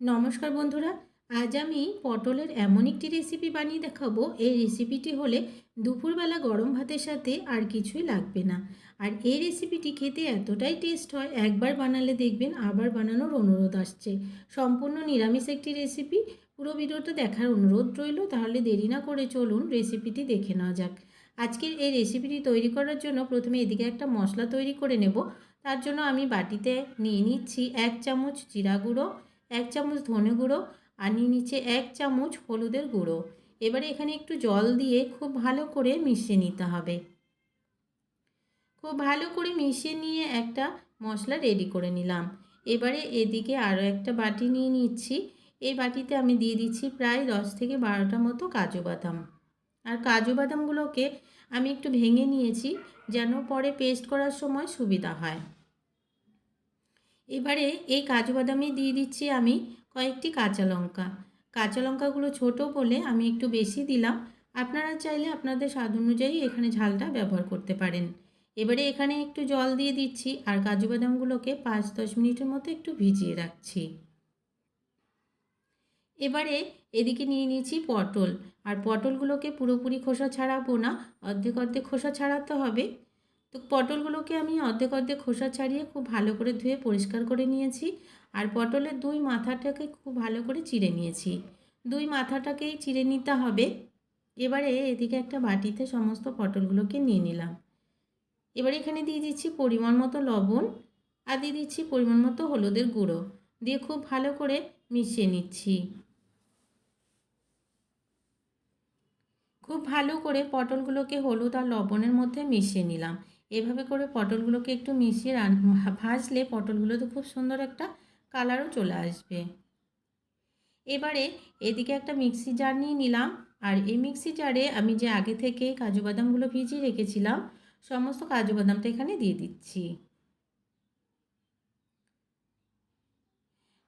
নমস্কার বন্ধুরা, আজ আমি পটলের এমন একটি রেসিপি বানিয়ে দেখাবো। এই রেসিপিটি হলে দুপুরবেলা গরম ভাতের সাথে আর কিছুই লাগবে না। আর এই রেসিপিটি খেতে এতটাই টেস্ট হয়, একবার বানালে দেখবেন আবার বানানোর অনুরোধ আসছে। সম্পূর্ণ নিরামিষ একটি রেসিপি পুরো ভিডিওটা দেখার অনুরোধ রইল, তাহলে দেরি না করে চলুন রেসিপিটি দেখে নেওয়া যাক। আজকের এই রেসিপিটি তৈরি করার জন্য প্রথমে এদিকে একটা মশলা তৈরি করে নেব। তার জন্য আমি বাটিতে নিয়ে নিচ্ছি এক চামচ জিরা গুঁড়ো এক চামচ ধনে গুঁড়ো, আর নিচ্ছে এক চামচ হলুদের গুঁড়ো। এবারে এখানে একটু জল দিয়ে খুব ভালো করে মিশিয়ে নিতে হবে। খুব ভালো করে মিশিয়ে নিয়ে একটা মশলা রেডি করে নিলাম। এবারে এদিকে আরও একটা বাটি নিয়ে নিচ্ছি। এই বাটিতে আমি দিয়ে দিচ্ছি প্রায় দশ থেকে বারোটা মতো কাজু বাদাম। আর কাজু বাদামগুলোকে আমি একটু ভেঙে নিয়েছি যেন পরে পেস্ট করার সময় সুবিধা হয়। এবারে এই কাজু বাদামে দিয়ে দিচ্ছি আমি কয়েকটি কাঁচা লঙ্কা। কাঁচা লঙ্কাগুলো ছোটো বলে আমি একটু বেশি দিলাম। আপনারা চাইলে আপনাদের স্বাদ অনুযায়ী এখানে ঝালটা ব্যবহার করতে পারেন। এবারে এখানে একটু জল দিয়ে দিচ্ছি আর কাজু বাদামগুলোকে পাঁচ দশ মিনিটের মতো একটু ভিজিয়ে রাখছি। এবারে এদিকে নিয়ে নিয়েছি পটল। আর পটলগুলোকে পুরোপুরি খোসা ছাড়াবো না। অর্ধেক অর্ধেক খোসা ছাড়াতে হবে। তো পটলগুলোকে আমি অর্ধেক অর্ধেক খোসা ছাড়িয়ে খুব ভালো করে ধুয়ে পরিষ্কার করে নিয়েছি। আর পটলের দুই মাথাটাকে খুব ভালো করে চিড়ে নিয়েছি। দুই মাথাটাকেই চিড়ে নিতে হবে। এবারে এদিকে একটা বাটিতে সমস্ত পটলগুলোকে নিয়ে নিলাম। এবারে এখানে দিয়ে দিচ্ছি পরিমাণ মতো লবণ আর দিয়ে দিচ্ছি পরিমাণ মতো হলুদের গুঁড়ো। দিয়ে খুব ভালো করে মিশিয়ে নিচ্ছি। খুব ভালো করে পটলগুলোকে হলুদ আর লবণের মধ্যে মিশিয়ে নিলাম। এভাবে করে পটলগুলোকে একটু মিশিয়ে রান, ভাজলে পটলগুলো তো খুব সুন্দর একটা কালারও চলে আসবে। এবারে এদিকে একটা মিক্সি জার নিয়ে নিলাম। আর এই মিক্সি জারে আমি যে আগে থেকে কাজু বাদামগুলো ভিজিয়ে রেখেছিলাম, সমস্ত কাজু বাদামটা এখানে দিয়ে দিচ্ছি।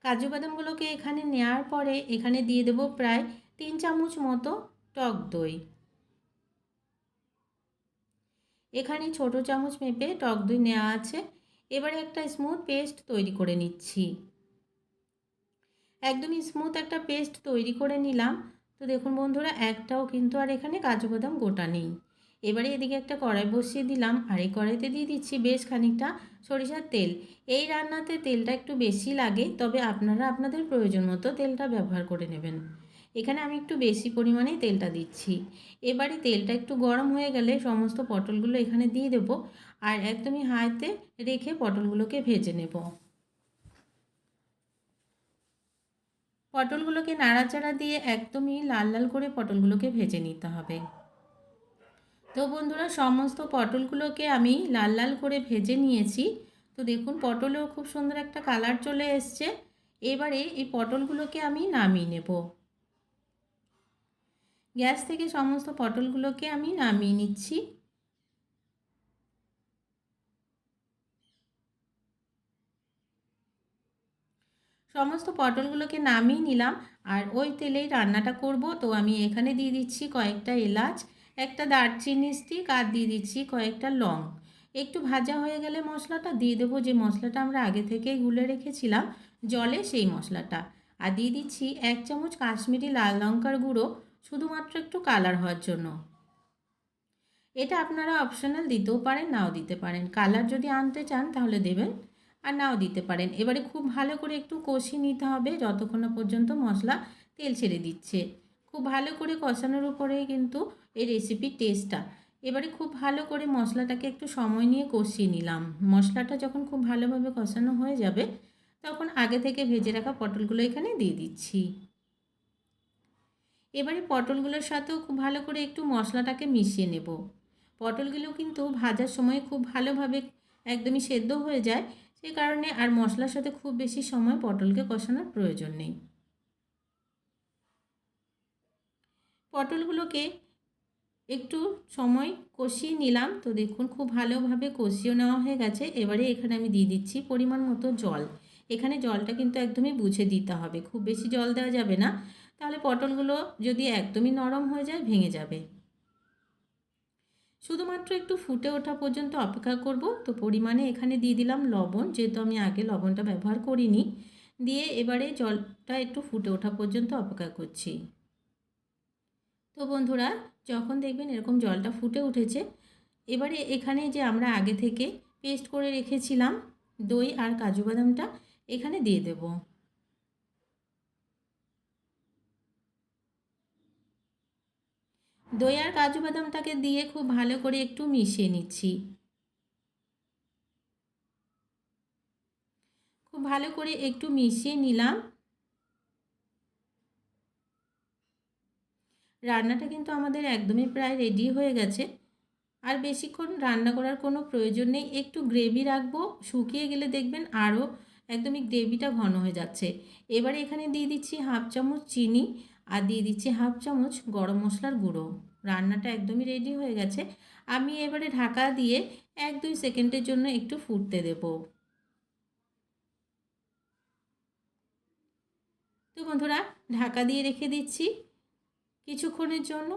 কাজু বাদামগুলোকে এখানে নেওয়ার পরে এখানে দিয়ে দেবো প্রায় তিন চামচ মতো টক দই। এখানে ছোট চামচ মেপে টক দই নেওয়া আছে। এবারে একটা স্মুথ পেস্ট তৈরি করে নিচ্ছি। একদমই স্মুথ একটা পেস্ট তৈরি করে নিলাম। তো দেখুন বন্ধুরা, একটাও কিন্তু আর এখানে কাজু বাদাম গোটা নেই। এবারে এদিকে একটা কড়াই বসিয়ে দিলাম। আর এই কড়াইতে দিয়ে দিচ্ছি বেশ খানিকটা সরিষার তেল। এই রান্নাতে তেলটা একটু বেশি লাগে, তবে আপনারা আপনাদের প্রয়োজন মতো তেলটা ব্যবহার করে নেবেন। এখানে আমি একটু বেশি পরিমাণেই তেলটা দিচ্ছি। এবারে তেলটা একটু গরম হয়ে গেলে সমস্ত পটলগুলো এখানে দিয়ে দেব আর একদমই হাইতে রেখে পটলগুলোকে ভেজে নেব। পটলগুলোকে নাড়াচাড়া দিয়ে একদমই লাল লাল করে পটলগুলোকে ভেজে নিতে হবে। তো বন্ধুরা, সমস্ত পটলগুলোকে আমি লাল লাল করে ভেজে নিয়েছি। তো দেখুন, পটলেও খুব সুন্দর একটা কালার চলে এসছে। এবারে এই পটলগুলোকে আমি নামিয়ে নেব। গ্যাস থেকে সমস্ত পটলগুলোকে আমি নামিয়ে নিচ্ছি। সমস্ত পটলগুলোকে নামিয়ে নিলাম আর ওই তেলেই রান্নাটা করব। তো আমি এখানে দিয়ে দিচ্ছি কয়েকটা এলাচ, একটা দারচিনি স্টিক আর দিয়ে দিচ্ছি কয়েকটা লং। একটু ভাজা হয়ে গেলে মশলাটা দিয়ে দেবো। যে মশলাটা আমরা আগে থেকেই গুলে রেখেছিলাম, জলে সেই মশলাটা। আর দিয়ে দিচ্ছি এক চামচ কাশ্মীরি লাল লঙ্কার গুঁড়ো শুধুমাত্র একটু কালার হওয়ার জন্য। এটা আপনারা অপশনাল দিতেও পারেন, নাও দিতে পারেন। কালার যদি আনতে চান তাহলে দেবেন আর নাও দিতে পারেন। এবারে খুব ভালো করে একটু কষিয়ে নিতে হবে, যতক্ষণ পর্যন্ত মশলা তেল ছেড়ে দিচ্ছে। খুব ভালো করে কষানোর উপরে কিন্তু এই রেসিপির টেস্টটা এবারে খুব ভালো করে মশলাটাকে একটু সময় নিয়ে কষিয়ে নিলাম। মশলাটা যখন খুব ভালোভাবে কষানো হয়ে যাবে, তখন আগে থেকে ভেজে রাখা পটলগুলো এখানে দিয়ে দিচ্ছি। এবারে পটলগুলোর সাথেও খুব ভালো করে একটু মশলাটাকে মিশিয়ে নেব। পটলগুলো কিন্তু ভাজার সময় খুব ভালোভাবে একদমই সেদ্ধ হয়ে যায় সেই কারণে আর মশলার সাথে খুব বেশি সময় পটলকে কষানোর প্রয়োজন নেই। পটলগুলোকে একটু সময় কষিয়ে নিলাম, তো দেখুন খুব ভালোভাবে কষিয়ে নেওয়া হয়ে গেছে। এবারে এখানে আমি দিয়ে দিচ্ছি পরিমাণ মতো জল। এখানে জলটা কিন্তু একদমই বুঝে দিতে হবে, খুব বেশি জল দেওয়া যাবে না। তাহলে পটলগুলো যদি একদমই নরম হয়ে যায়, ভেঙে যাবে। শুধুমাত্র একটু ফুটে ওঠা পর্যন্ত অপেক্ষা করব। তো পরিমাণে এখানে দিয়ে দিলাম লবণ, যেহেতু আমি আগে লবণটা ব্যবহার করিনি। দিয়ে এবারে জলটা একটু ফুটে ওঠা পর্যন্ত অপেক্ষা করছি। তো বন্ধুরা, যখন দেখবেন এরকম জলটা ফুটে উঠেছে, এবারে এখানে যে আমরা আগে থেকে পেস্ট করে রেখেছিলাম দই আর কাজু বাদামটা, এখানে দিয়ে দেব। দই আর কাজু বাদামটাকে দিয়ে খুব ভালো করে একটু মিশিয়ে নিচ্ছি। খুব ভালো করে একটু মিশিয়ে নিলাম। রান্নাটা কিন্তু আমাদের একদমই প্রায় রেডি হয়ে গেছে। আর বেশিক্ষণ রান্না করার কোনো প্রয়োজন নেই। একটু গ্রেভি রাখব, শুকিয়ে গেলে দেখবেন আরও একদমই গ্রেভিটা ঘন হয়ে যাচ্ছে। এবারে এখানে দিয়ে দিচ্ছি হাফ চামচ চিনি। আর দিয়ে দিচ্ছি হাফ চামচ গরম মশলার গুঁড়ো। রান্নাটা একদমই রেডি হয়ে গেছে। আমি এবারে ঢাকা দিয়ে এক দুই সেকেন্ডের জন্য একটু ফুটতে দেব। তো বন্ধুরা, ঢাকা দিয়ে রেখে দিচ্ছি কিছুক্ষণের জন্য।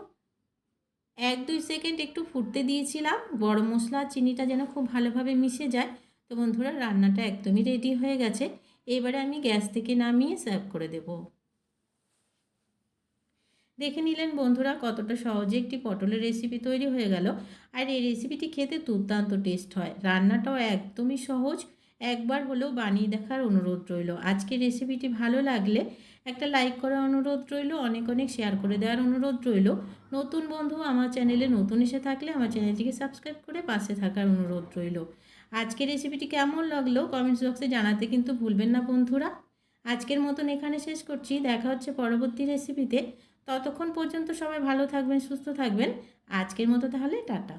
এক দুই সেকেন্ড একটু ফুটতে দিয়েছিলাম। গরম মশলা, চিনিটা যেন খুব ভালোভাবে মিশে যায়। তো বন্ধুরা, রান্নাটা একদমই রেডি হয়ে গেছে। এবারে আমি গ্যাস থেকে নামিয়ে সার্ভ করে দেব। দেখে নিলেন, বন্ধুরা, কতটা সহজে একটি পটলের রেসিপি তৈরি হয়ে গেল। আর এই রেসিপিটি খেতে দুর্দান্ত টেস্ট হয়। রান্নাটাও একদমই সহজ। একবার হলেও বানিয়ে দেখার অনুরোধ রইল। আজকের রেসিপিটি ভালো লাগলে একটা লাইক করার অনুরোধ রইল, অনেক অনেক শেয়ার করে দেওয়ার অনুরোধ রইল। নতুন বন্ধু আমার চ্যানেলে নতুন এসে থাকলে আমার চ্যানেলটিকে সাবস্ক্রাইব করে পাশে থাকার অনুরোধ রইল। আজকের রেসিপিটি কেমন লাগল কমেন্টস বক্সে জানাতে কিন্তু ভুলবেন না, বন্ধুরা। আজকের মতন এখানে শেষ করছি। দেখা হচ্ছে পরবর্তী রেসিপিতে ততক্ষণ পর্যন্ত সবাই ভালো থাকবেন সুস্থ থাকবেন। আজকের মতো তাহলে টাটা।